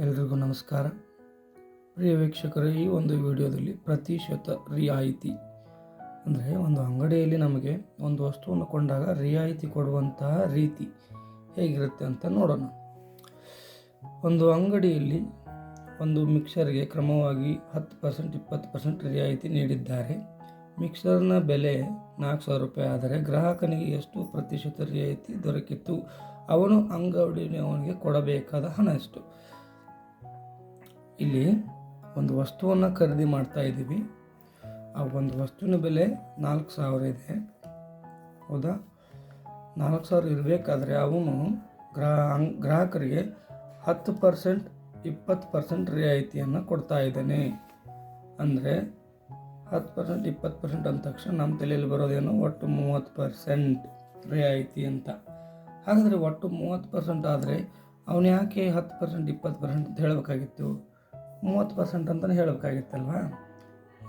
ಎಲ್ರಿಗೂ ನಮಸ್ಕಾರ. ಪ್ರಿಯ ವೀಕ್ಷಕರೇ, ಈ ಒಂದು ವಿಡಿಯೋದಲ್ಲಿ ಪ್ರತಿಶತ ರಿಯಾಯಿತಿ ಅಂದರೆ ಒಂದು ಅಂಗಡಿಯಲ್ಲಿ ನಮಗೆ ಒಂದು ವಸ್ತುವನ್ನು ಕೊಂಡಾಗ ರಿಯಾಯಿತಿ ಕೊಡುವಂತಹ ರೀತಿ ಹೇಗಿರುತ್ತೆ ಅಂತ ನೋಡೋಣ. ಒಂದು ಅಂಗಡಿಯಲ್ಲಿ ಒಂದು ಮಿಕ್ಸರ್ಗೆ ಕ್ರಮವಾಗಿ ಹತ್ತು ಪರ್ಸೆಂಟ್, ಇಪ್ಪತ್ತು ಪರ್ಸೆಂಟ್ ರಿಯಾಯಿತಿ ನೀಡಿದ್ದಾರೆ. ಮಿಕ್ಸರ್ನ ಬೆಲೆ ನಾಲ್ಕು ಸಾವಿರ ರೂಪಾಯಿ ಆದರೆ ಗ್ರಾಹಕನಿಗೆ ಎಷ್ಟು ಪ್ರತಿಶತ ರಿಯಾಯಿತಿ ದೊರಕಿತ್ತು, ಅವನು ಅಂಗಡಿಯವನಿಗೆ ಕೊಡಬೇಕಾದ ಹಣ ಎಷ್ಟು? ಇಲ್ಲಿ ಒಂದು ವಸ್ತುವನ್ನು ಖರೀದಿ ಮಾಡ್ತಾ ಇದ್ದೀವಿ. ಆ ಒಂದು ವಸ್ತುವಿನ ಬೆಲೆ ನಾಲ್ಕು ಸಾವಿರ ಇದೆ. ಹೌದಾ? ನಾಲ್ಕು ಸಾವಿರ ಇರಬೇಕಾದ್ರೆ ಅವನು ಗ್ರಾ, ಗ್ರಾಹಕರಿಗೆ ಹತ್ತು ಪರ್ಸೆಂಟ್, ಇಪ್ಪತ್ತು ಪರ್ಸೆಂಟ್ ರಿಯಾಯಿತಿಯನ್ನು ಕೊಡ್ತಾ ಇದ್ದಾನೆ. ಅಂದರೆ ಹತ್ತು ಪರ್ಸೆಂಟ್, ಇಪ್ಪತ್ತು ಪರ್ಸೆಂಟ್ ಅಂದ ತಕ್ಷಣ ನಮ್ಮ ತಲೆಯಲ್ಲಿ ಬರೋದೇನು ಒಟ್ಟು ಮೂವತ್ತು ಪರ್ಸೆಂಟ್ ರಿಯಾಯಿತಿ ಅಂತ. ಹಾಗಾದರೆ ಒಟ್ಟು ಮೂವತ್ತು ಪರ್ಸೆಂಟ್ ಆದರೆ ಅವನು ಯಾಕೆ ಹತ್ತು ಪರ್ಸೆಂಟ್, ಇಪ್ಪತ್ತು ಪರ್ಸೆಂಟ್ ಅಂತ ಹೇಳಬೇಕಾಗಿತ್ತು? ಮೂವತ್ತು ಪರ್ಸೆಂಟ್ ಅಂತಲೇ ಹೇಳಬೇಕಾಗಿತ್ತಲ್ವಾ?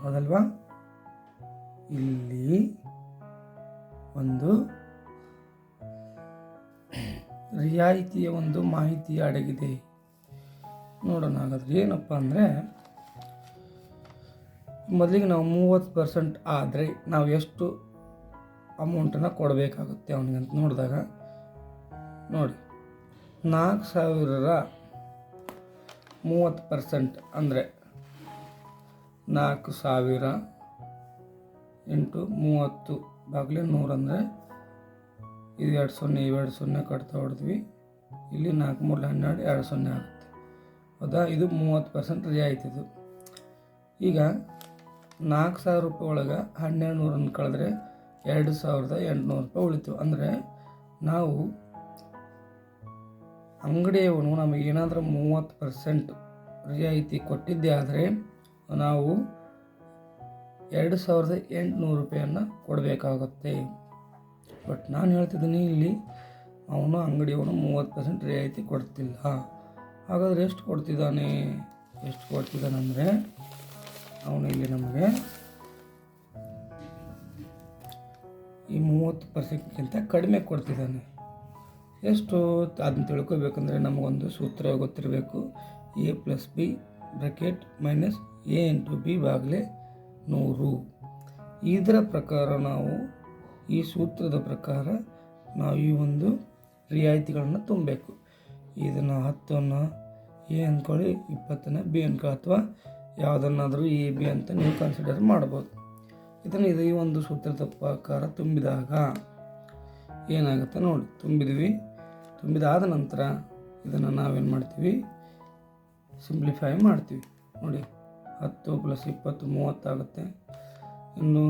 ಹೌದಲ್ವಾ? ಇಲ್ಲಿ ಒಂದು ರಿಯಾಯಿತಿಯ ಒಂದು ಮಾಹಿತಿ ಅಡಗಿದೆ. ನೋಡೋಣ ಹಾಗಾದ್ರೆ ಏನಪ್ಪ ಅಂದರೆ, ಮೊದಲಿಗೆ ನಾವು ಮೂವತ್ತು ಪರ್ಸೆಂಟ್ ಆದರೆ ನಾವು ಎಷ್ಟು ಅಮೌಂಟನ್ನು ಕೊಡಬೇಕಾಗುತ್ತೆ ಅವನಿಗೆ ಅಂತ ನೋಡಿದಾಗ, ನೋಡಿ, ನಾಲ್ಕು ಸಾವಿರರ ಮೂವತ್ತು ಪರ್ಸೆಂಟ್ ಅಂದರೆ ನಾಲ್ಕು ಸಾವಿರ ಎಂಟು ಮೂವತ್ತು ಬಾಗಿಲೆ ನೂರು ಅಂದರೆ ಇದು ಎರಡು ಸೊನ್ನೆ ಇವೆರಡು ಸೊನ್ನೆ ಕಟ್ತಾ ಹೊಡೆದ್ವಿ. ಇಲ್ಲಿ ನಾಲ್ಕು ಮೂರು ಹನ್ನೆರಡು, ಎರಡು ಸೊನ್ನೆ ಆಗುತ್ತೆ. ಹೌದಾ? ಇದು ಮೂವತ್ತು ಪರ್ಸೆಂಟ್ ರಿಯಾಯಿತಿ ಇದು. ಈಗ ನಾಲ್ಕು ಸಾವಿರ ರೂಪಾಯಿ ಒಳಗೆ ಹನ್ನೆರಡು ನೂರನ್ನು ಕಳೆದ್ರೆ ಎರಡು ಸಾವಿರದ ಎಂಟುನೂರು ರೂಪಾಯಿ ಉಳಿತು. ಅಂದರೆ ನಾವು ಅಂಗಡಿಯವನು ನಮಗೆ ಏನಾದರೂ ಮೂವತ್ತು ಪರ್ಸೆಂಟ್ ರಿಯಾಯಿತಿ ಕೊಟ್ಟಿದ್ದೆ ಆದರೆ ನಾವು ಎರಡು ಸಾವಿರದ ಎಂಟುನೂರು ರೂಪಾಯಿಯನ್ನು ಕೊಡಬೇಕಾಗುತ್ತೆ. ಬಟ್ ನಾನು ಹೇಳ್ತಿದ್ದೀನಿ, ಇಲ್ಲಿ ಅವನು ಅಂಗಡಿಯವನು ಮೂವತ್ತು ಪರ್ಸೆಂಟ್ ರಿಯಾಯಿತಿ ಕೊಡ್ತಿಲ್ಲ. ಹಾಗಾದರೆ ಎಷ್ಟು ಕೊಡ್ತಿದ್ದಾನೆ? ಎಷ್ಟು ಕೊಡ್ತಿದ್ದಾನಂದರೆ ಅವನು ಇಲ್ಲಿ ನಮಗೆ ಈ ಮೂವತ್ತು ಪರ್ಸೆಂಟ್ಗಿಂತ ಕಡಿಮೆ ಕೊಡ್ತಿದ್ದಾನೆ. ಎಷ್ಟು ಅದನ್ನ ತಿಳ್ಕೊಬೇಕಂದ್ರೆ ನಮಗೊಂದು ಸೂತ್ರ ಗೊತ್ತಿರಬೇಕು. A plus B bracket minus A into B ಬಾಗಿಲೆ ನೂರು. ಇದರ ಪ್ರಕಾರ ನಾವು ಈ ಸೂತ್ರದ ಪ್ರಕಾರ ನಾವು ಈ ಒಂದು ರಿಯಾಯಿತಿಗಳನ್ನು ತುಂಬಬೇಕು. ಇದನ್ನು ಹತ್ತನ್ನು ಎ ಅಂದ್ಕೊಳ್ಳಿ ಇಪ್ಪತ್ತನ್ನು ಬಿ ಅಂದ್ಕೊಳ್ಳಿ ಅಥವಾ ಯಾವುದನ್ನಾದರೂ ಎ ಬಿ ಅಂತ ನೀವು ಕನ್ಸಿಡರ್ ಮಾಡ್ಬೋದು. ಇದನ್ನು ಇದು ಈ ಒಂದು ಸೂತ್ರದ ಪ್ರಕಾರ ತುಂಬಿದಾಗ ಏನಾಗುತ್ತೆ ನೋಡಿ, ತುಂಬಿದ್ವಿ. ತುಂಬಿದಾದ ನಂತರ ಇದನ್ನು ನಾವೇನು ಮಾಡ್ತೀವಿ? ಸಿಂಪ್ಲಿಫೈ ಮಾಡ್ತೀವಿ. ನೋಡಿ, ಹತ್ತು ಪ್ಲಸ್ ಇಪ್ಪತ್ತು ಮೂವತ್ತಾಗುತ್ತೆ ಇನ್ನು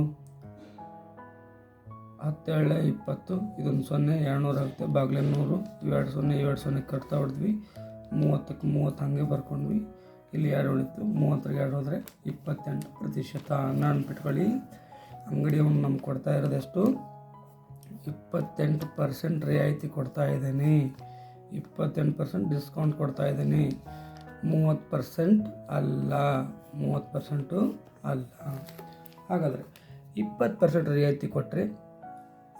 ಹತ್ತೆರಡು, ಇಪ್ಪತ್ತು, ಇದೊಂದು ಸೊನ್ನೆ, ಎರಡುನೂರು ಆಗುತ್ತೆ. ಬಾಗಿಲೆ ನೂರು, ಇವೆರಡು ಸೊನ್ನೆ ಇವೆರಡು ಸೊನ್ನೆ ಕಟ್ತಾ ಹೊಡೆದ್ವಿ. ಮೂವತ್ತಕ್ಕೆ ಮೂವತ್ತು ಹಾಗೆ ಬರ್ಕೊಂಡ್ವಿ. ಇಲ್ಲಿ ಎರಡು ಉಳಿತು. ಮೂವತ್ತರಿಗೆ ಎರಡು ಹೋದರೆ ಇಪ್ಪತ್ತೆಂಟು ಪ್ರತಿಶತ. ನೆನ್ಪಿಟ್ಕೊಳ್ಳಿ ಅಂಗಡಿಯವನು ನಮ್ಗೆ ಕೊಡ್ತಾ ಇರೋದೆಷ್ಟು? ಇಪ್ಪತ್ತೆಂಟು ಪರ್ಸೆಂಟ್ ರಿಯಾಯಿತಿ ಕೊಡ್ತಾ ಇದ್ದೀನಿ. ಇಪ್ಪತ್ತೆಂಟು ಪರ್ಸೆಂಟ್ ಡಿಸ್ಕೌಂಟ್ ಕೊಡ್ತಾ ಇದ್ದೀನಿ. ಮೂವತ್ತು ಪರ್ಸೆಂಟ್ ಅಲ್ಲ. ಮೂವತ್ತು ಪರ್ಸೆಂಟು ಅಲ್ಲ. ಹಾಗಾದರೆ ಇಪ್ಪತ್ತು ಪರ್ಸೆಂಟ್ ರಿಯಾಯಿತಿ ಕೊಟ್ಟರೆ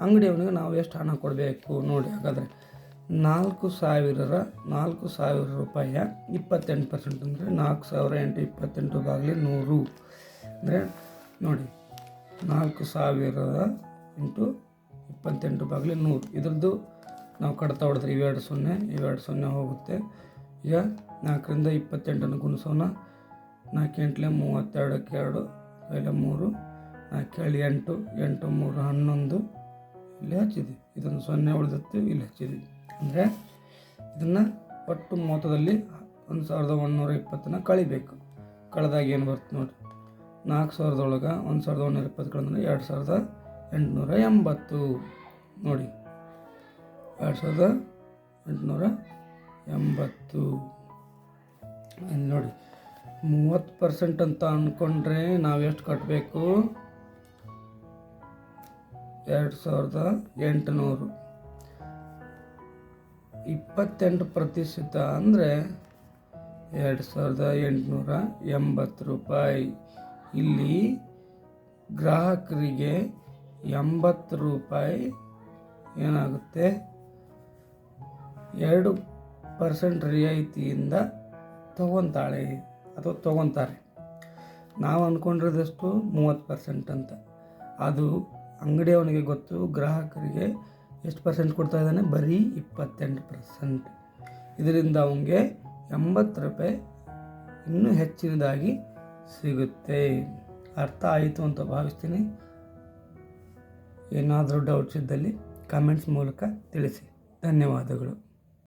ಅಂಗಡಿಯವನಿಗೆ ನಾವು ಎಷ್ಟು ಹಣ ಕೊಡಬೇಕು ನೋಡಿ. ಹಾಗಾದರೆ ನಾಲ್ಕು ಸಾವಿರದ ನಾಲ್ಕು ಸಾವಿರ ರೂಪಾಯಿಯ ಇಪ್ಪತ್ತೆಂಟು ಪರ್ಸೆಂಟ್ ಅಂದರೆ ನಾಲ್ಕು ಸಾವಿರ ಎಂಟು ಇಪ್ಪತ್ತೆಂಟು ಬಾಗಿಲಿ ನೂರು. ಅಂದರೆ ನೋಡಿ, ನಾಲ್ಕು ಸಾವಿರದ ಇಂಟು ಇಪ್ಪತ್ತೆಂಟು ಬಾಗಿಲು ನೂರು. ಇದ್ರದ್ದು ನಾವು ಕಡ್ತಾ ಹೊಡೆದ್ರೆ ಇವೆರಡು ಸೊನ್ನೆ ಇವೆರಡು ಸೊನ್ನೆ ಹೋಗುತ್ತೆ. ಈಗ ನಾಲ್ಕರಿಂದ ಇಪ್ಪತ್ತೆಂಟನ್ನು ಗುಣಿಸೋಣ. ನಾಲ್ಕು ಎಂಟಲೆ ಮೂವತ್ತೆರಡಕ್ಕೆ ಎರಡು ಕೈಲೆ ಮೂರು ನಾಲ್ಕು ಏಳು ಎಂಟು ಎಂಟು ಮೂರು ಹನ್ನೊಂದು. ಇಲ್ಲಿ ಹಚ್ಚಿದ್ವಿ. ಇದನ್ನು ಸೊನ್ನೆ ಉಳಿದತ್ತು ಇಲ್ಲಿ ಹಚ್ಚಿದ್ವಿ. ಅಂದರೆ ಇದನ್ನು ಒಟ್ಟು ಮೊತ್ತದಲ್ಲಿ ಒಂದು ಸಾವಿರದ ಒಂದುನೂರ ಇಪ್ಪತ್ತನ್ನು ಕಳಿಬೇಕು. ಕಳೆದಾಗ ಏನು ಬರುತ್ತೆ ನೋಡಿ. ನಾಲ್ಕು ಸಾವಿರದೊಳಗೆ ಒಂದು ಸಾವಿರದ ಒಂದೂರ ಇಪ್ಪತ್ತು ಕಳೆದ್ರೆ ಎರಡು ಸಾವಿರದ ಎಂಟುನೂರ ಎಂಬತ್ತು ನೋಡಿ, ಎರಡು ಸಾವಿರದ ಎಂಟುನೂರ ಎಂಬತ್ತು ನೋಡಿ, ಮೂವತ್ತು ಪರ್ಸೆಂಟ್ ಅಂತ ಅಂದ್ಕೊಂಡ್ರೆ ನಾವು ಎಷ್ಟು ಕಟ್ಟಬೇಕು ಎರಡು ಸಾವಿರದ ಎಂಟುನೂರು. ಇಪ್ಪತ್ತೆಂಟು ಪ್ರತಿಶತ ಅಂದರೆ ಎರಡು ಸಾವಿರದ ಎಂಟುನೂರ ಎಂಬತ್ತು ರೂಪಾಯಿ. ಇಲ್ಲಿ ಗ್ರಾಹಕರಿಗೆ ಎಂಬತ್ತು ರೂಪಾಯಿ ಏನಾಗುತ್ತೆ? ಎರಡು ಪರ್ಸೆಂಟ್ ರಿಯಾಯಿತಿಯಿಂದ ತೊಗೊತಾಳೆ ಅಥವಾ ತೊಗೊತಾರೆ. ನಾವು ಅಂದ್ಕೊಂಡಿರೋದಷ್ಟು ಮೂವತ್ತು ಪರ್ಸೆಂಟ್ ಅಂತ. ಅದು ಅಂಗಡಿಯವನಿಗೆ ಗೊತ್ತು, ಗ್ರಾಹಕರಿಗೆ ಎಷ್ಟು ಪರ್ಸೆಂಟ್ ಕೊಡ್ತಾ ಇದ್ದಾನೆ? ಬರೀ ಇಪ್ಪತ್ತೆಂಟು ಪರ್ಸೆಂಟ್ ಇದರಿಂದ ಅವನಿಗೆ ಎಂಬತ್ತು ರೂಪಾಯಿ ಇನ್ನೂ ಹೆಚ್ಚಿನದಾಗಿ ಸಿಗುತ್ತೆ. ಅರ್ಥ ಆಯಿತು ಅಂತ ಭಾವಿಸ್ತೀನಿ. ಏನಾದರೂ ಡೌಟ್ಸ್ ಇದ್ದಲ್ಲಿ ಕಾಮೆಂಟ್ಸ್ ಮೂಲಕ ತಿಳಿಸಿ. ಧನ್ಯವಾದಗಳು.